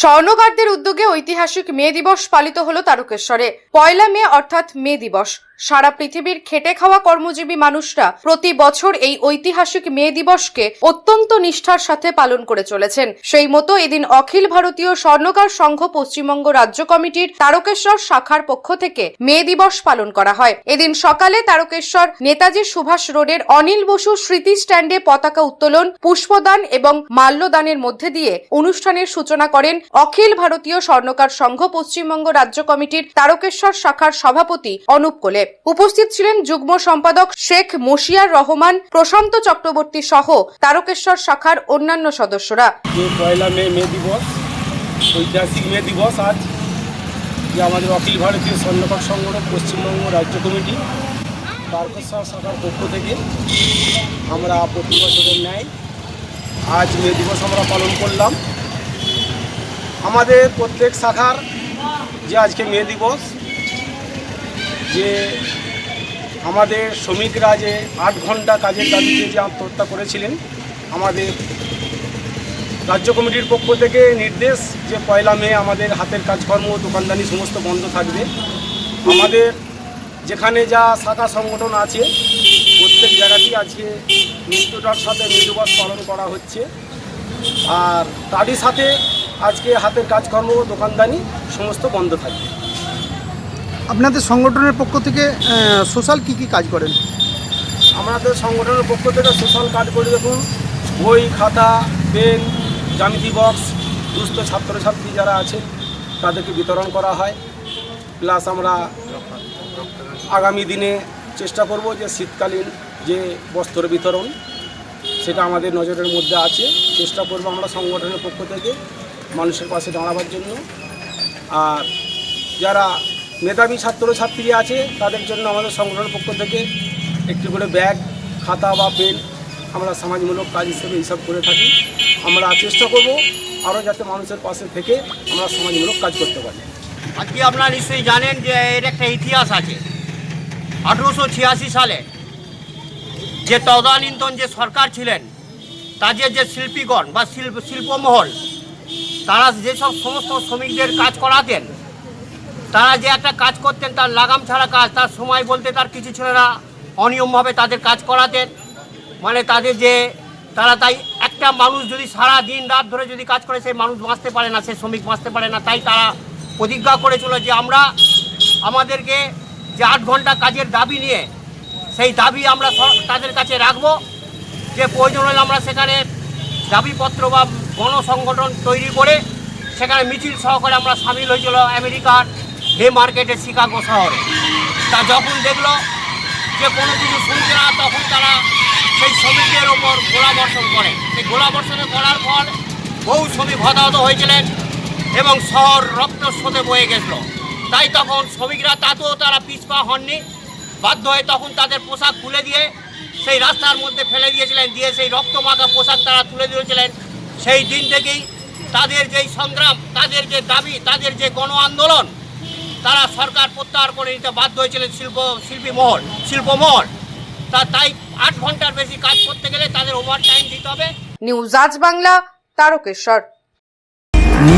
স্বর্ণকারদের উদ্যোগে ঐতিহাসিক মে দিবস পালিত হলো তারকেশ্বরে। পয়লা মে অর্থাৎ মে দিবস। সারা পৃথিবীর খেটে খাওয়া কর্মজীবী মানুষরা প্রতি বছর এই ঐতিহাসিক মে দিবসকে অত্যন্ত নিষ্ঠার সাথে পালন করে চলেছেন। সেই মতো এদিন অখিল ভারতীয় স্বর্ণকার সংঘ পশ্চিমবঙ্গ রাজ্য কমিটির তারকেশ্বর শাখার পক্ষ থেকে মে দিবস পালন করা হয়। এদিন সকালে তারকেশ্বর নেতাজি সুভাষ রোডের অনিল বসু স্মৃতি স্ট্যান্ডে পতাকা উত্তোলন, পুষ্পদান এবং মাল্যদানের মধ্যে দিয়ে অনুষ্ঠানের সূচনা করেন অখিল ভারতীয় স্বর্ণকার সংঘ পশ্চিমবঙ্গ রাজ্য কমিটির তারকেশ্বর শাখার সভাপতি অনুপ কোলে। উপস্থিত ছিলেন যুগ্ম সম্পাদক শেখ মশিয়ার রহমান, প্রশান্ত চক্রবর্তী সহ তারকেশ্বর শাখার অন্যান্য সদস্যরা। যে পয়লা মে মে দিবস, ঐতিহাসিক মে দিবস আজ, যে আমাদের অখিল ভারতীয় স্বর্ণকার সংগঠন, পশ্চিমবঙ্গ রাজ্য কমিটি, তারকেশ্বর শাখার পক্ষ থেকে আমরা প্রতি বছরের ন্যায় আজ মে দিবস আমরা পালন করলাম। আমাদের প্রত্যেক শাখার যে আজকে মে দিবস যে আমাদের শ্রমিকরা যে আট ঘণ্টা কাজের দাবিতে যে আত্মহত্যা করেছিলেন, আমাদের রাজ্য কমিটির পক্ষ থেকে নির্দেশ যে পয়লা মে আমাদের হাতের কাজকর্ম, দোকানদানি সমস্ত বন্ধ থাকবে। আমাদের যেখানে যা শাখা সংগঠন আছে, প্রত্যেক জায়গাতেই আজকে মৃত্যুটার সাথে মৃত্যুবাস পালন করা হচ্ছে। আর তারই সাথে আজকে হাতের কাজকর্ম, দোকানদানি সমস্ত বন্ধ থাকবে। আপনাদের সংগঠনের পক্ষ থেকে সোশ্যাল কি কি কাজ করেন? আমাদের সংগঠনের পক্ষ থেকে সোশ্যাল কাজ করে, দেখুন, বই, খাতা, পেন, জ্যামিতি বক্স, দুস্থ ছাত্রছাত্রী যারা আছে, তাদেরকে বিতরণ করা হয়। প্লাস আমরা আগামী দিনে চেষ্টা করব যে শীতকালীন যে বস্ত্র বিতরণ, সেটা আমাদের নজরের মধ্যে আছে। চেষ্টা করব আমরা সংগঠনের পক্ষ থেকে মানুষের পাশে দাঁড়াবার জন্য। আর যারা মেধাবী ছাত্র ছাত্রী আছে, তাদের জন্য আমাদের সংগঠনের পক্ষ থেকে একটি করে ব্যাগ, খাতা বা পেন আমরা সমাজমূলক কাজ হিসেবে হিসাব করে থাকি। আমরা চেষ্টা করব আরও যাতে মানুষের পাশে থেকে আমরা সমাজমূলক কাজ করতে পারি। আজকে আপনারা নিশ্চয়ই জানেন যে এর একটা ইতিহাস আছে। আঠেরোশো ছিয়াশি সালে যে তদানীন্তন যে সরকার ছিলেন, তাদের যে শিল্পীগণ বা শিল্প শিল্পমহল, তারা যেসব সমস্ত শ্রমিকদের কাজ করাতেন তারা যে একটা কাজ করতেন, তার লাগাম ছাড়া কাজ, তার সময় বলতে তার কিছু ছিল না। অনিয়মভাবে তাদের কাজ করাতেন। মানে তাদের যে, তারা তাই একটা মানুষ যদি সারা দিন রাত ধরে যদি কাজ করে, সেই মানুষ বাঁচতে পারে না, সে শ্রমিক বাঁচতে পারে না। তাই তারা প্রতিজ্ঞা করেছিল যে আমরা আমাদেরকে যে আট ঘণ্টা কাজের দাবি নিয়ে, সেই দাবি আমরা তাদের কাছে রাখব। যে প্রয়োজন হলে আমরা সেখানে দাবিপত্র বা গণসংগঠন তৈরি করে, সেখানে মিছিল সহকারে আমরা সামিল হয়েছিল আমেরিকার হে মার্কেটে শিকাগো শহরে। তা যখন দেখল যে কোনো কিছু শুনছে না, তখন তারা সেই শ্রমিকদের ওপর গোলাবর্ষণ করে। সেই গোলাবর্ষণে করার পর বহু শ্রমিক হতাহত হয়েছিলেন এবং শহর রক্ত স্রোতে বয়ে গেছিল। তাই তখন শ্রমিকরা তাতেও তারা পিছপা হননি। বাধ্য হয়ে তখন তাদের পোশাক খুলে দিয়ে সেই রাস্তার মধ্যে ফেলে দিয়েছিলেন। দিয়ে সেই রক্তমাখা পোশাক তারা তুলে দিয়েছিলেন। সেই দিন থেকেই তাদের যেই সংগ্রাম, তাদের যে দাবি, তাদের যে গণ আন্দোলন তারা সরকার প্রত্যাহার করে নিতে বাধ্য হয়েছিলেন শিল্প, শিল্পী মহল শিল্পমহল তা তাই আট ঘণ্টার বেশি কাজ করতে গেলে তাদের ওভার টাইম দিতে হবে। নিউজ আজ বাংলা, তারকেশ্বর।